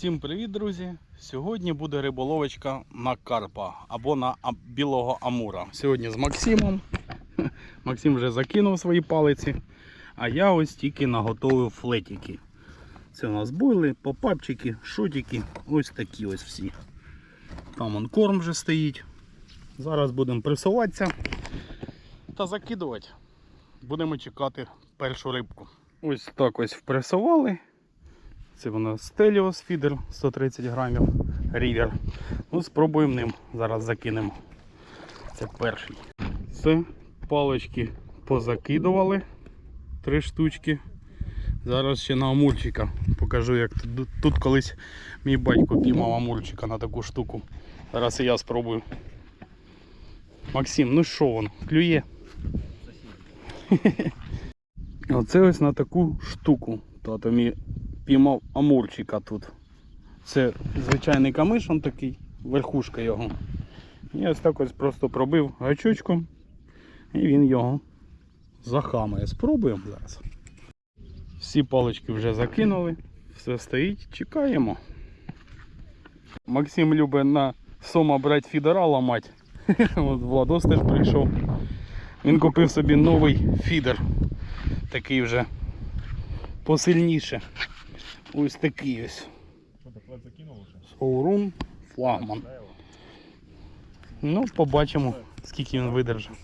Всім привіт, друзі! Сьогодні буде риболовочка на карпа або на білого амура. Сьогодні з Максимом. Максим вже закинув свої палиці, а я ось тільки наготовив флетики. Це у нас бойли, попапчики, шотики, ось такі ось всі. Там он корм вже стоїть. Зараз будемо пресуватися та закидувати. Будемо чекати першу рибку. Ось так ось впресували. Це нас Стеліос фідер 130 грамів рівер. Ну, спробуємо ним. Зараз закинемо. Це перший. Все, палички позакидували. Три штучки. Зараз ще на амурчика покажу, як тут, тут колись мій батько піймав амурчика на таку штуку. Зараз і я спробую. Максим, ну що воно, клює? Оце ось на таку штуку. Тато мій піймав амурчика тут. Це звичайний камиш, он такий, верхушка його. І ось так ось просто пробив гачочком і він його захамає. Спробуємо зараз. Всі палички вже закинули, все стоїть, чекаємо. Максим любить на сома брати фідера ламати. От Владос теж прийшов. Він купив собі новий фідер. Такий вже посильніше. Ось такий ось. Шоурум флагман. Ну, побачимо, скільки він видержить.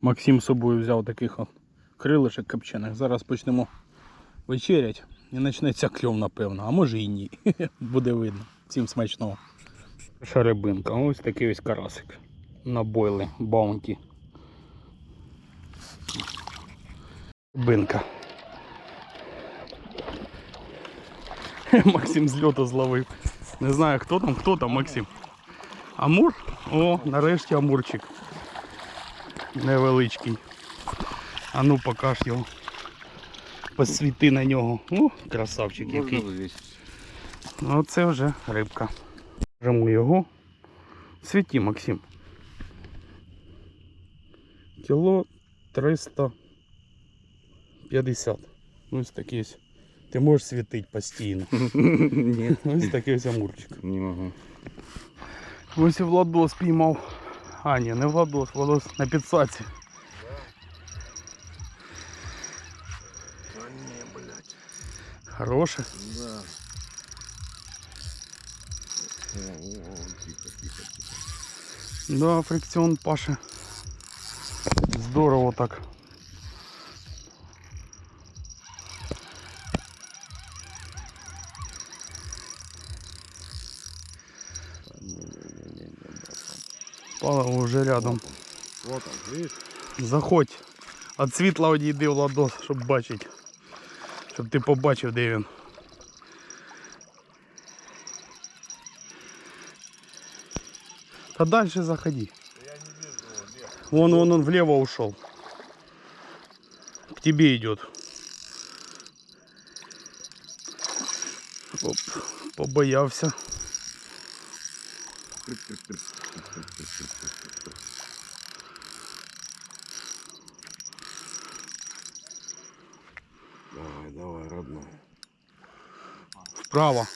Максим з собою взяв таких от крилишок копчених. Зараз почнемо вечерять і почнеться кльов, напевно. А може і ні. Буде видно. Всім смачного. Перша рибинка. Ось такий ось карасик. На бойли баунті. Рибинка. Максим з льоту зловив. Не знаю хто там, хто там, Максим. Амур? О, нарешті амурчик. Невеличкий. А ну покаж його. Посвіти на нього. О, красавчик який. Ну це вже рибка. Можемо його. Світі, Максим. Кіло 350. Ось такий ось. Ти можеш світити постійно. Ні. Ось такий ось амурчик. Не можу. Ось і Владос піймав. А, ні, не Владос, Владос на підсаці. А не, блядь. Хороше. Да. О, о, о, тихо, тихо, тихо. Да, фрикціон Паша. Здорово так. Пала вже рядом. Вот он, видишь? Заходь. От світла одійди Владос, щоб бачити. Щоб ти побачив, де він. Та далі заходи. Я не вижу его, где? Вон, вон он влево ушел. К тебе идет. Оп, побоявся. Давай, Родной. Вправо.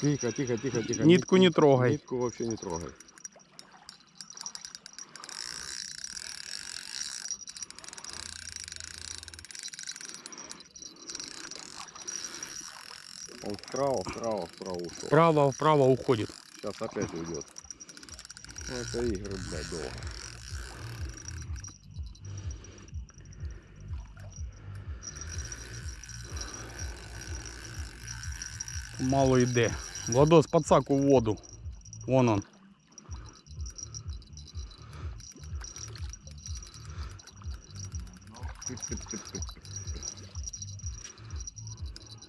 Тихо, тихо, тихо, тихо. Нитку не трогай. Нитку вообще не трогай. Он вправо, вправо, вправо ушел. Вправо, вправо уходит. Сейчас опять уйдет. Ну, это игры, блядь, долго. Мало йде. Владос, подсак у воду. Вон он.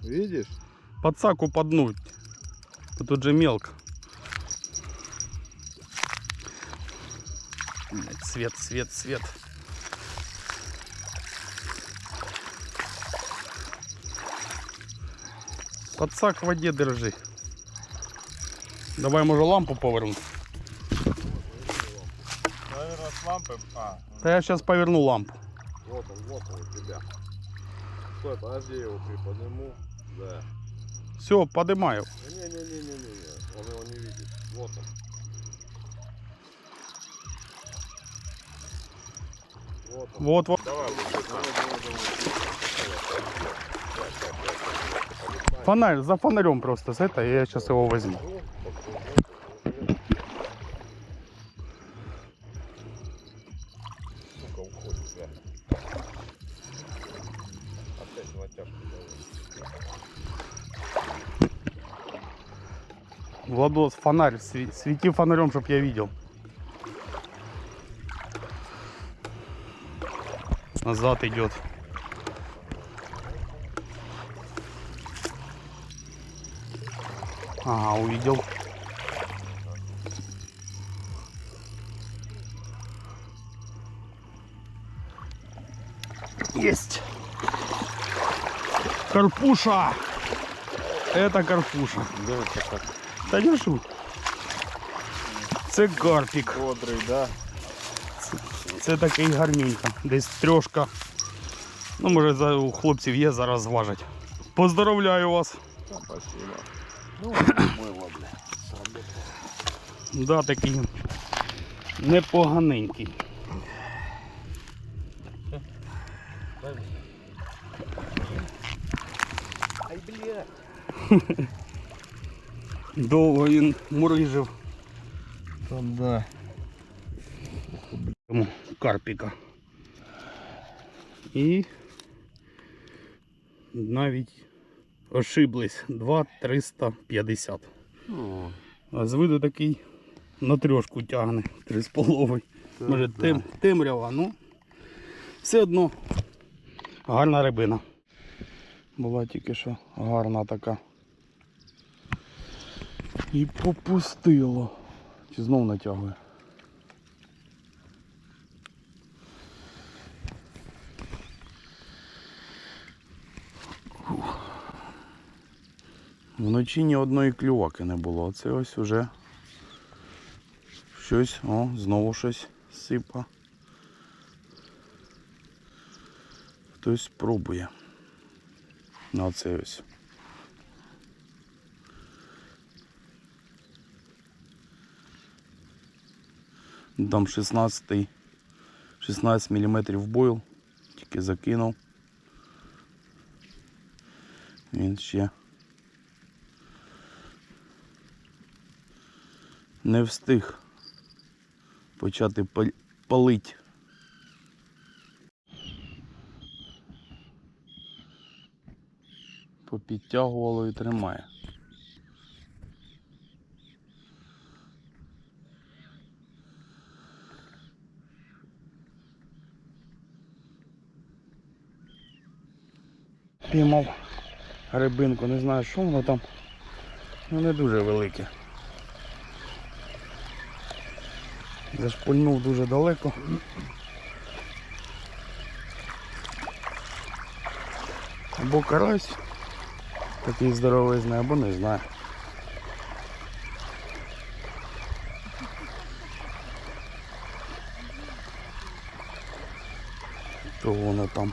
Видишь? Подсаку поднуть. Тут же мелко. Свет, свет, свет. Подсак в воде держи. Давай, може, лампу повернути. Наверное, с лампой. А, Та я зараз поверну лампу. вот он, вот он у тебя. Стой, подожди, я его приподниму. Да. Все, подимаю. Не-не-не-не-не-не. Он его не видит. Вот он. Вот он. Вот, вот. Давай, лучше. Давай, давай, давай. Фонарь, за фонарем просто с это, я сейчас его возьму. Владос, фонарь, свети фонарем, чтоб я видел. Назад идет. Ага, увидел. Есть. Карпуша. Это карпуша. Да, это так Та держу. Це карпік. бодрый, да? Це такий гарненько. Десь трьошка. Ну, може, за- у хлопців є, зараз зважать. Поздравляю вас. Да, спасибо. Ну, было, бля. Да, такий непоганенький. Ай, бля. Довго він мурижив Там, да. карпіка. І навіть ошиблись 2,350. Ну, А з виду такий на трьошку тягне, три з половою. так, Може да. тим, темрява, ну все одно гарна рибина. Була тільки що гарна така. І попустило. Чи знов натягує? Вночі ні одної клюваки не було. Це ось уже щось, о, знову щось сипа. Хтось пробує. На це ось. Там 16 16 мм бойл, тільки закинув. Він ще не встиг почати пал- палить. Попідтягувало і тримає. Піймав рибинку, не знаю, що воно там. Ну не дуже велике. Зашпульнув дуже далеко. Або карась такий здоровезний, або не знаю. То воно там.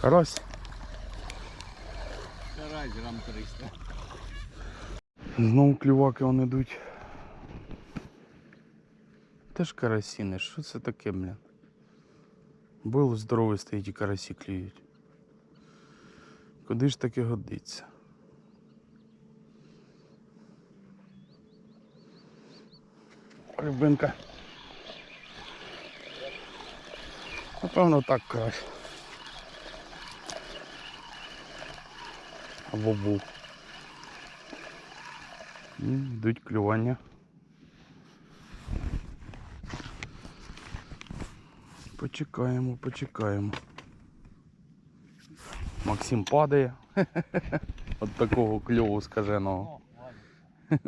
Карась. Грам 300. Знову клюваки вони йдуть. Теж карасіни, що це таке, блін? Було здоровий стоїть і карасі клюють. Куди ж таке годиться? Рибинка. Напевно так краще. Або був. М, Йдуть клювання. Почекаємо, почекаємо. Максим падає. От такого кльову скаженого.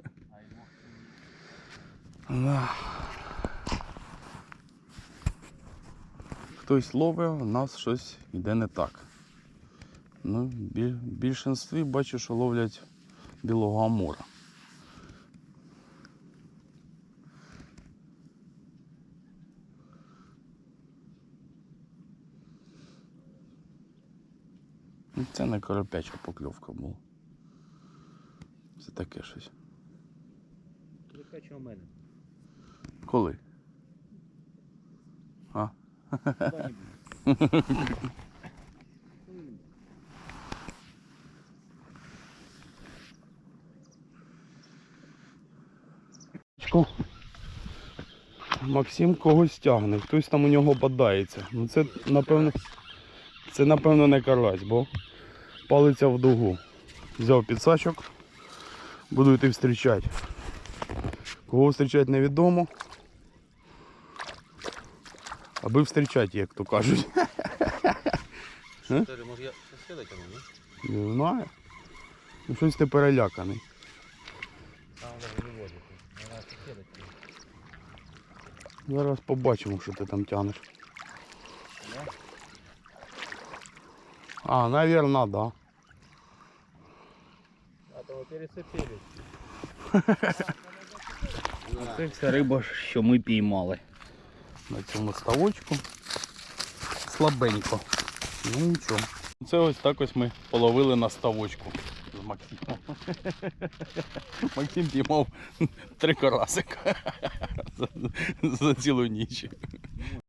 Хтось ловить, у нас щось йде не так. Ну, В більшинстві бачу, що ловлять білого амура. Ну, це не коропяча покльовка була. Це таке щось. Коропяча у мене. Коли? А? Максим когось тягне, хтось там у нього бодається. Ну це напевно. Це напевно не карась, бо палиться в дугу. Взяв підсачок, буду йти зустрічати. Кого зустрічати невідомо. Аби зустрічати, як то кажуть. Може я сусіда? Не знаю. Ну щось ти переляканий. Там даже не возить. Вона сусіда тягне. Зараз побачимо, що ти там тянеш. А, навірно, да. А то пересипілись. Це вся риба, що ми піймали. На цьому ставочку. Слабенько. Ну нічого. Це ось так ось ми половили на ставочку з Максимом. Максим піймав три карасика за цілу ніч.